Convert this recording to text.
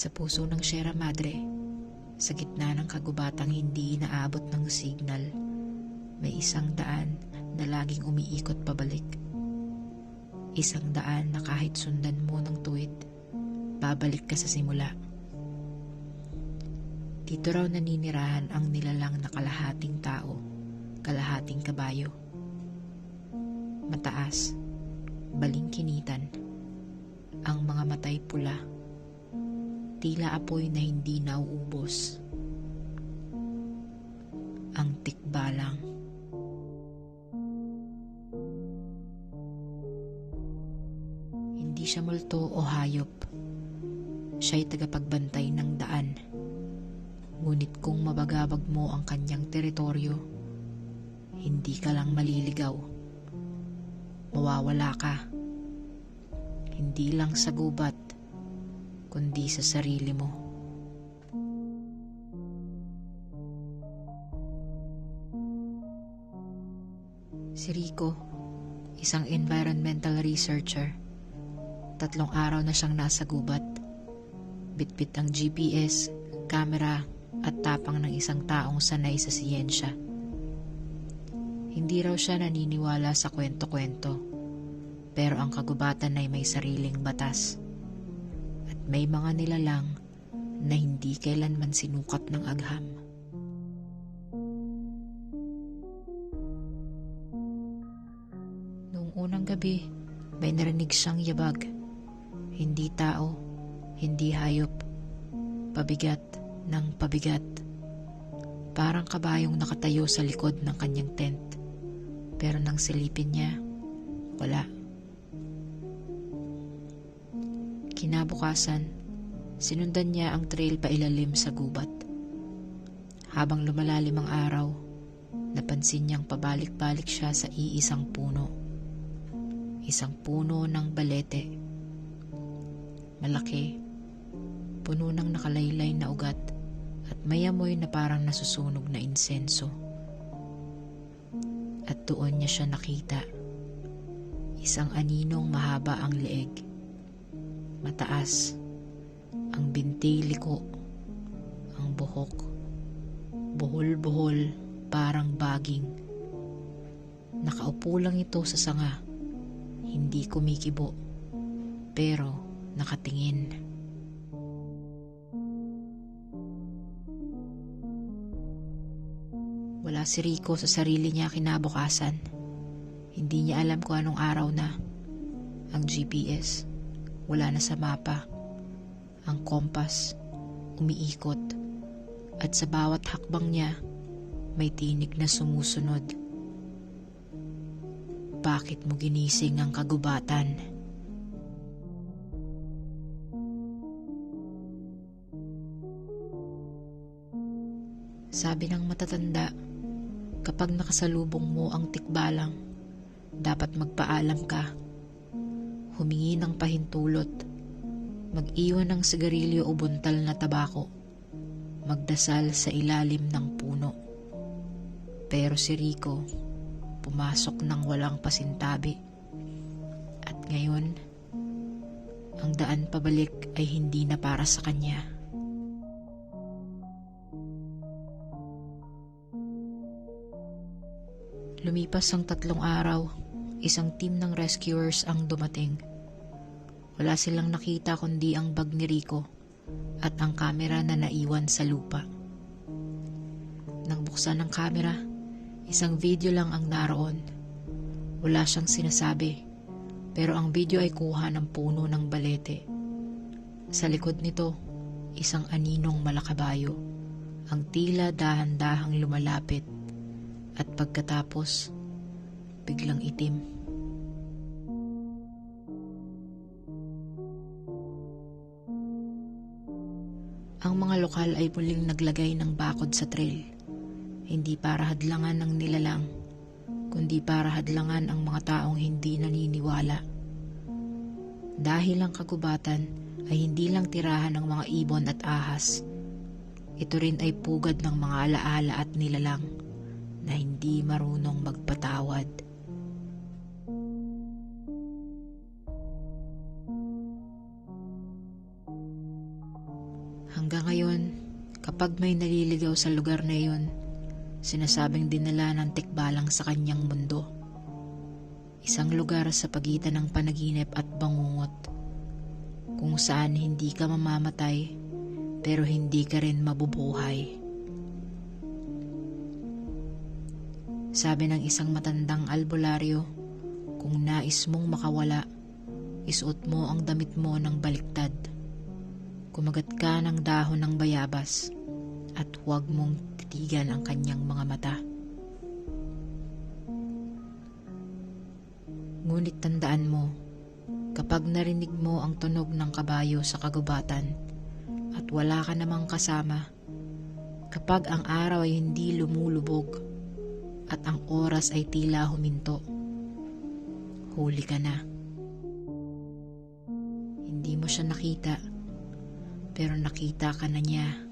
Sa puso ng Sierra Madre, sa gitna ng kagubatang hindi inaabot ng signal, may isang daan na laging umiikot pabalik. Isang daan na kahit sundan mo ng tuwid, babalik ka sa simula. Dito raw naninirahan ang nilalang na kalahating tao, kalahating kabayo. Mataas, balingkinitan, ang mga matay pula, tila apoy na hindi nauubos. Ang tikbalang. Hindi siya multo o hayop. Siya'y tagapagbantay ng daan. Ngunit kung mabagabag mo ang kanyang teritoryo, hindi ka lang maliligaw. Mawawala ka. Hindi lang sa gubat, kundi sa sarili mo. Si Rico, isang environmental researcher. Tatlong araw na siyang nasa gubat. Bitbit ang GPS, camera at tapang ng isang taong sanay sa siyensya. Hindi raw siya naniniwala sa kwento-kwento, pero ang kagubatan ay may sariling batas. May mga nilalang na hindi kailanman sinukat ng agham. Noong unang gabi, may narinig siyang yabag. Hindi tao, hindi hayop. Pabigat ng pabigat. Parang kabayong nakatayo sa likod ng kanyang tent. Pero nang silipin niya, wala. Kinabukasan, sinundan niya ang trail pailalim sa gubat. Habang lumalalim ang araw, napansin niyang pabalik-balik siya sa iisang puno. Isang puno ng balete. Malaki, puno ng nakalaylay na ugat at may amoy na parang nasusunog na insenso. At doon niya siya nakita. Isang aninong mahaba ang leeg. Mataas. Ang binti liko. Ang buhok. Buhol-buhol parang baging. Nakaupo lang ito sa sanga. Hindi kumikibo. Pero nakatingin. Wala si Rico sa sarili niya kinabukasan. Hindi niya alam kung anong araw na. Ang GPS, wala na sa mapa. Ang kompas, umiikot. At sa bawat hakbang niya, may tinig na sumusunod. Bakit mo ginising ang kagubatan? Sabi ng matatanda, kapag nakasalubong mo ang tikbalang, dapat magpaalam ka. Humingi ng pahintulot, mag-iwan ng sigarilyo o buntal na tabako, magdasal sa ilalim ng puno. Pero si Rico, pumasok ng walang pasintabi. At ngayon, ang daan pabalik ay hindi na para sa kanya. Lumipas ang tatlong araw, isang team ng rescuers ang dumating. Wala silang nakita kundi ang bag ni Rico at ang kamera na naiwan sa lupa. Nang buksan ng kamera, isang video lang ang naroon. Wala siyang sinasabi, pero ang video ay kuha ng puno ng balete. Sa likod nito, isang aninong malakabayo, ang tila dahan-dahang lumalapit at pagkatapos, biglang itim. Ang mga lokal ay muling naglagay ng bakod sa trail. Hindi para hadlangan ng nilalang, kundi para hadlangan ang mga taong hindi naniniwala. Dahil ang kagubatan ay hindi lang tirahan ng mga ibon at ahas. Ito rin ay pugad ng mga alaala at nilalang na hindi marunong magpatawad. Hanggang ngayon, kapag may naliligaw sa lugar na iyon, sinasabing dinala ng tikbalang sa kanyang mundo. Isang lugar sa pagitan ng panaginip at bangungot, kung saan hindi ka mamamatay pero hindi ka rin mabubuhay. Sabi ng isang matandang albularyo, kung nais mong makawala, isuot mo ang damit mo ng baliktad. Kumagat ka ng dahon ng bayabas at huwag mong titigan ang kanyang mga mata. Ngunit tandaan mo, kapag narinig mo ang tunog ng kabayo sa kagubatan at wala ka namang kasama, kapag ang araw ay hindi lumulubog at ang oras ay tila huminto, huli ka na. Hindi mo siya nakita, pero nakita ka na niya.